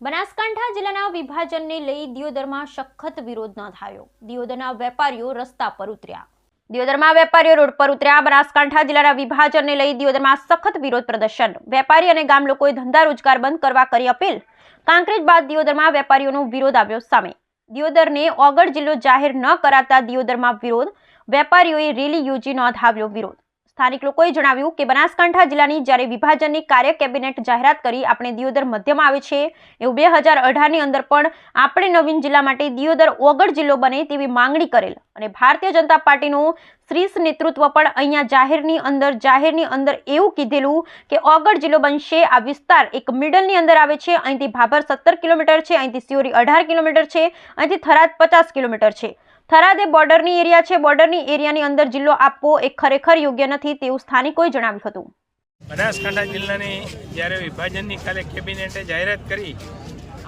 બનાસકાંઠા જિલ્લાના વિભાજનને લઈ દિયોદરમાં સખત વિરોધ નોંધાયો. દિયોદરના વેપારીઓ રસ્તા પર ઉતર્યા. દિયોદરમાં વેપારીઓ રોડ પર ઉતર્યા. બનાસકાંઠા જિલ્લાના વિભાજનને લઈ દિયોદરમાં સખત વિરોધ પ્રદર્શન. વેપારી અને ગામ લોકોએ ધંધા રોજગાર બંધ કરવા કરી અપીલ. કાંકરેજ બાદ દિયોદરમાં વેપારીઓનો વિરોધ આવ્યો સામે. દિયોદરને ઓગળ જિલ્લો જાહેર ન કરાતા દિયોદરમાં વિરોધ. વેપારીઓએ રેલી યોજી નોંધાવ્યો વિરોધ. સ્થાનિક લોકોએ જણાવ્યું કે બનાસકાંઠા જિલ્લાની જ્યારે વિભાજનની કાર્ય કેબિનેટ જાહેરાત કરી, આપણે દિયોદર મધ્યમાં આવે છે. એવું બે હજાર અઢારની અંદર પણ આપણે નવીન જિલ્લા માટે દિયોદર ઓગળ જિલ્લો બને તેવી માંગણી કરેલ. અને ભારતીય જનતા પાર્ટીનું શ્રીસ નેતૃત્વ પણ અહીંયા જાહેરની અંદર જાહેરની અંદર એવું કીધેલું કે ઓગળ જિલ્લો બનશે. આ વિસ્તાર એક મિડલની અંદર આવે છે. અહીંથી ભાભર સત્તર કિલોમીટર છે. અહીંથી સિયોરી અઢાર કિલોમીટર છે. અહીંથી થરાદ પચાસ કિલોમીટર છે. થરાદ એ બોર્ડરની એરિયા છે. બોર્ડરની એરિયાની અંદર જિલ્લો આપવો એ ખરેખર યોગ્ય નથી તેવું સ્થાનિકોએ જણાવ્યું હતું. બનાસકાંઠા જિલ્લાની જ્યારે વિભાજનની કાલે કેબિનેટે જાહેરાત કરી,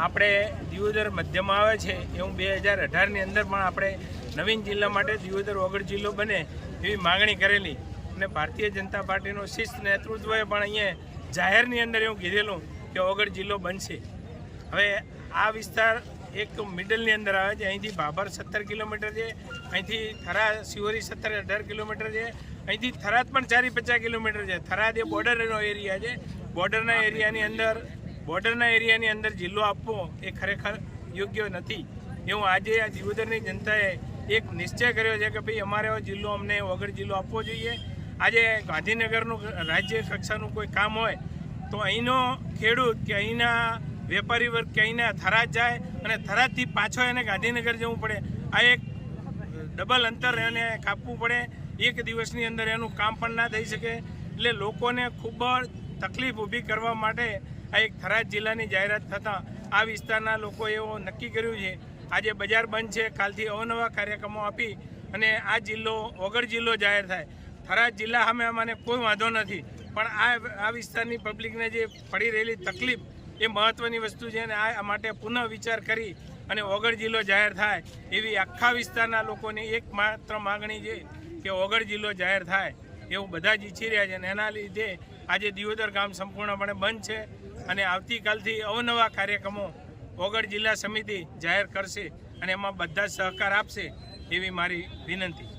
આપણે દિયોદર મધ્યમાં આવે છે. એવું બે હજાર અઢારની અંદર પણ આપણે નવીન જિલ્લા માટે દિયોદર વગર જિલ્લો બને એવી માગણી કરેલી. અને ભારતીય જનતા પાર્ટીનું શિસ્ત નેતૃત્વએ પણ અહીંયા જાહેરની અંદર એવું કીધેલું કે વગર જિલ્લો બનશે. હવે આ વિસ્તાર એક મિડલની અંદર આવે છે. અહીંથી ભાભર સત્તર કિલોમીટર છે. અહીંથી થરા શિવરી સત્તર અઢાર કિલોમીટર છે. અહીંથી થરાદ પણ ચારી પચાસ કિલોમીટર છે. થરાદ એ બોર્ડરનો એરિયા છે. બોર્ડરના એરિયાની અંદર, બોર્ડરના એરિયાની અંદર જિલ્લો આપવો એ ખરેખર યોગ્ય નથી. એવું આજે આ દિયોદરની જનતાએ એક નિશ્ચય કર્યો છે કે ભાઈ અમારે જિલ્લો, અમને વગર જિલ્લો આપવો જોઈએ. આજે ગાંધીનગરનું રાજ્ય કક્ષાનું કોઈ કામ હોય, તો અહીંનો ખેડૂત કે અહીંના વેપારી વર્ગ કે અહીંના થરાદ જાય અને થરાદથી પાછો એને ગાંધીનગર જવું પડે. આ એક ડબલ અંતર એને કાપવું પડે. એક દિવસની અંદર એનું કામ પણ ના થઈ શકે. એટલે લોકોને ખૂબ જ તકલીફ ઊભી કરવા માટે આ એક થરાદ જિલ્લાની જાહેરાત થતાં આ વિસ્તારના લોકોએ એવો નક્કી કર્યું છે. આજે બજાર બંધ છે. કાલથી અવનવા કાર્યક્રમો આપી અને આ જિલ્લો વગર જિલ્લો જાહેર થાય. થરાદ જિલ્લા સામે અમને કોઈ વાંધો નથી. પણ આ આ વિસ્તારની પબ્લિકને જે પડી રહેલી તકલીફ એ મહત્ત્વની વસ્તુ છે અને આ માટે પુનઃ વિચાર કરી અને ઓગળ જિલ્લો જાહેર થાય એવી આખા વિસ્તારના લોકોની એકમાત્ર માગણી છે કે ઓગળ જિલ્લો જાહેર થાય એવું બધા જ ઈચ્છી રહ્યા છે અને એના લીધે આજે દિયોદર ગામ સંપૂર્ણપણે બંધ છે અને આવતીકાલથી અવનવા કાર્યક્રમો ઓગળ જિલ્લા સમિતિ જાહેર કરશે અને એમાં બધા સહકાર આપશે એવી મારી વિનંતી